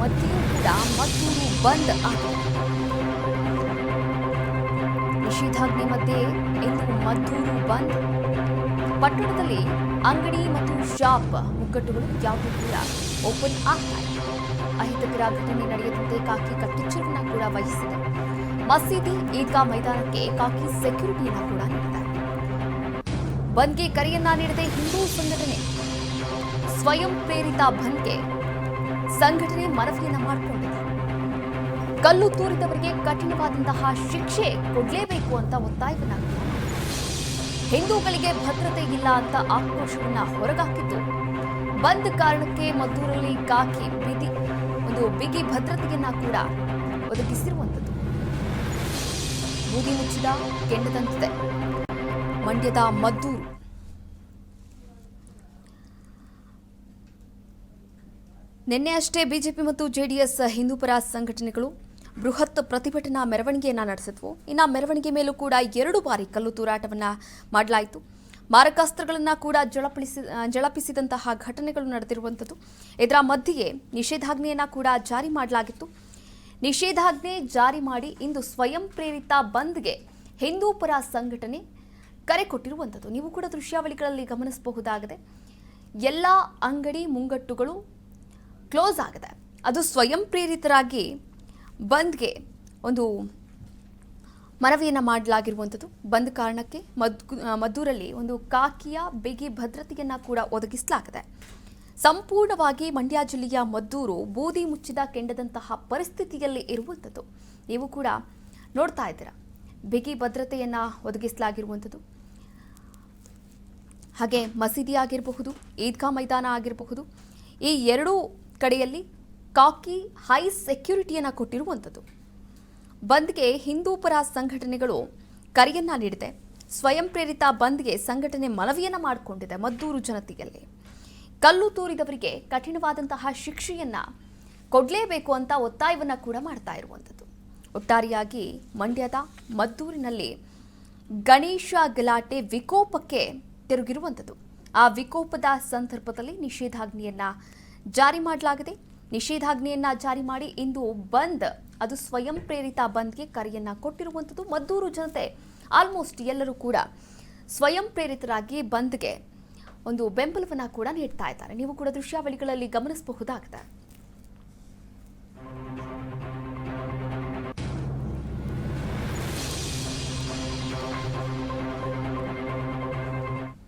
ಮಧ್ಯೆಯೂ ಕೂಡ ಮದ್ದೂರು ಬಂದ್ ನಿಷೇಧಾಜ್ಞೆ ಮಧ್ಯೆ ಇಂದು ಮದ್ದೂರು ಬಂದ್. ಪಟ್ಟಣದಲ್ಲಿ ಅಂಗಡಿ ಮತ್ತು ಶಾಪ್ ಮುಗ್ಗಟ್ಟುಗಳು ಯಾವುದೂ ಕೂಡ ಓಪನ್ ಆಗ್ತಾ ಅಹಿತಕರ ಘಟನೆ ನಡೆಯದಂತೆ ಕಾಕಿ ಕಟ್ಟೆಚ್ಚರವನ್ನ ಕೂಡ ವಹಿಸಿದೆ. ಮಸೀದಿ ಈದ್ಗಾ ಮೈದಾನಕ್ಕೆ ಕಾಕಿ ಸೆಕ್ಯೂರಿಟಿಯನ್ನ ಕೂಡ ನೀಡಿದೆ ಬಂದ್ಗೆ ಕರೆಯನ್ನ ನೀಡದೆ ಹಿಂದೂ ಸಂಘಟನೆ ಸ್ವಯಂ ಪ್ರೇರಿತ ಬಂದ್ಗೆ ಸಂಘಟನೆ ಮನವಿಯನ್ನ ಮಾಡಿಕೊಂಡಿದೆ. ಕಲ್ಲು ತೂರಿದವರಿಗೆ ಕಠಿಣವಾದಂತಹ ಶಿಕ್ಷೆ ಕೊಡಲೇಬೇಕು ಅಂತ ಒತ್ತಾಯವನ್ನ. ಹಿಂದೂಗಳಿಗೆ ಭದ್ರತೆ ಇಲ್ಲ ಅಂತ ಆಕ್ರೋಶವನ್ನ ಹೊರಗಾಕಿದ್ದು. ಬಂದ್ ಕಾರಣಕ್ಕೆ ಮದ್ದೂರಲ್ಲಿ ಕಾಕಿ ಬಿಗಿ ಒಂದು ಬಿಗಿ ಭದ್ರತೆಯನ್ನ ಕೂಡ ಒದಗಿಸಿರುವಂಥದ್ದು. ಬೂದಿ ಮುಚ್ಚಿದ ಕೆಂಡದಂತಿದೆ. ಮಂಡ್ಯದ ಮದ್ದೂರು ನಿನ್ನೆ ಅಷ್ಟೇ ಬಿಜೆಪಿ ಮತ್ತು ಜೆಡಿಎಸ್ ಹಿಂದೂಪರ ಸಂಘಟನೆಗಳು ಬೃಹತ್ ಪ್ರತಿಭಟನಾ ಮೆರವಣಿಗೆಯನ್ನು ನಡೆಸಿದ್ವು. ಇನ್ನು ಮೆರವಣಿಗೆ ಮೇಲೂ ಕೂಡ ಎರಡು ಬಾರಿ ಕಲ್ಲು ತೂರಾಟವನ್ನು ಮಾಡಲಾಯಿತು. ಮಾರಕಾಸ್ತ್ರಗಳನ್ನು ಕೂಡ ಜಳಪಡಿಸಿ ಜಳಪಿಸಿದಂತಹ ಘಟನೆಗಳು ನಡೆದಿರುವಂಥದ್ದು. ಇದರ ಮಧ್ಯೆಯೇ ನಿಷೇಧಾಜ್ಞೆಯನ್ನು ಕೂಡ ಜಾರಿ ಮಾಡಲಾಗಿತ್ತು. ನಿಷೇಧಾಜ್ಞೆ ಜಾರಿ ಮಾಡಿ ಇಂದು ಸ್ವಯಂ ಪ್ರೇರಿತ ಬಂದ್ಗೆ ಹಿಂದೂಪರ ಸಂಘಟನೆ ಕರೆ ಕೊಟ್ಟಿರುವಂಥದ್ದು. ನೀವು ಕೂಡ ದೃಶ್ಯಾವಳಿಗಳಲ್ಲಿ ಗಮನಿಸಬಹುದಾಗಿದೆ. ಎಲ್ಲ ಅಂಗಡಿ ಮುಂಗಟ್ಟುಗಳು ಕ್ಲೋಸ್ ಆಗಿದೆ ಅದು ಸ್ವಯಂ ಪ್ರೇರಿತರಾಗಿ ಬಂದ್ಗೆ ಒಂದು ಮನವಿಯನ್ನು ಮಾಡಲಾಗಿರುವಂಥದ್ದು. ಬಂದ್ ಕಾರಣಕ್ಕೆ ಮದ್ ಮದ್ದೂರಲ್ಲಿ ಒಂದು ಕಾಕಿಯ ಬಿಗಿ ಭದ್ರತೆಯನ್ನು ಕೂಡ ಒದಗಿಸಲಾಗಿದೆ. ಸಂಪೂರ್ಣವಾಗಿ ಮಂಡ್ಯ ಜಿಲ್ಲೆಯ ಮದ್ದೂರು ಬೂದಿ ಮುಚ್ಚಿದ ಕೆಂಡದಂತಹ ಪರಿಸ್ಥಿತಿಯಲ್ಲಿ ಇರುವಂಥದ್ದು. ನೀವು ಕೂಡ ನೋಡ್ತಾ ಇದ್ದೀರಾ. ಬಿಗಿ ಭದ್ರತೆಯನ್ನು ಒದಗಿಸಲಾಗಿರುವಂಥದ್ದು. ಹಾಗೆ ಮಸೀದಿ ಆಗಿರಬಹುದು, ಈದ್ಗಾ ಮೈದಾನ ಆಗಿರಬಹುದು, ಈ ಎರಡೂ ಕಡೆಯಲ್ಲಿ ಕಾಕಿ ಹೈ ಸೆಕ್ಯೂರಿಟಿಯನ್ನು ಕೊಟ್ಟಿರುವಂಥದ್ದು. ಬಂದ್ಗೆ ಹಿಂದೂಪರ ಸಂಘಟನೆಗಳು ಕರೆಯನ್ನ ನೀಡಿದೆ. ಸ್ವಯಂ ಪ್ರೇರಿತ ಬಂದ್ಗೆ ಸಂಘಟನೆ ಮನವಿಯನ್ನು ಮಾಡಿಕೊಂಡಿದೆ ಮದ್ದೂರು ಜನತೆಯಲ್ಲಿ. ಕಲ್ಲು ತೂರಿದವರಿಗೆ ಕಠಿಣವಾದಂತಹ ಶಿಕ್ಷೆಯನ್ನ ಕೊಡಲೇಬೇಕು ಅಂತ ಒತ್ತಾಯವನ್ನ ಕೂಡ ಮಾಡ್ತಾ ಇರುವಂಥದ್ದು. ಒಟ್ಟಾರೆಯಾಗಿ ಮಂಡ್ಯದ ಮದ್ದೂರಿನಲ್ಲಿ ಗಣೇಶ ಗಲಾಟೆ ವಿಕೋಪಕ್ಕೆ ತಿರುಗಿರುವಂಥದ್ದು. ಆ ವಿಕೋಪದ ಸಂದರ್ಭದಲ್ಲಿ ನಿಷೇಧಾಜ್ಞೆಯನ್ನ ಜಾರಿ ಮಾಡಲಾಗಿದೆ. ನಿಷೇಧಾಜ್ಞೆಯನ್ನ ಜಾರಿ ಮಾಡಿ ಇಂದು ಬಂದ್, ಅದು ಸ್ವಯಂ ಪ್ರೇರಿತ ಬಂದ್ಗೆ ಕರೆಯನ್ನ ಕೊಟ್ಟಿರುವಂಥದ್ದು ಮದ್ದೂರು ಜನತೆ, ಆಲ್ಮೋಸ್ಟ್ ಎಲ್ಲರೂ ಕೂಡ ಸ್ವಯಂ ಪ್ರೇರಿತರಾಗಿ ಬಂದ್ಗೆ ಒಂದು ಬೆಂಬಲವನ್ನ ಕೂಡ ನೀಡ್ತಾ ಇದ್ದಾರೆ. ನೀವು ಕೂಡ ದೃಶ್ಯಾವಳಿಗಳಲ್ಲಿ ಗಮನಿಸಬಹುದಾಗಿದೆ.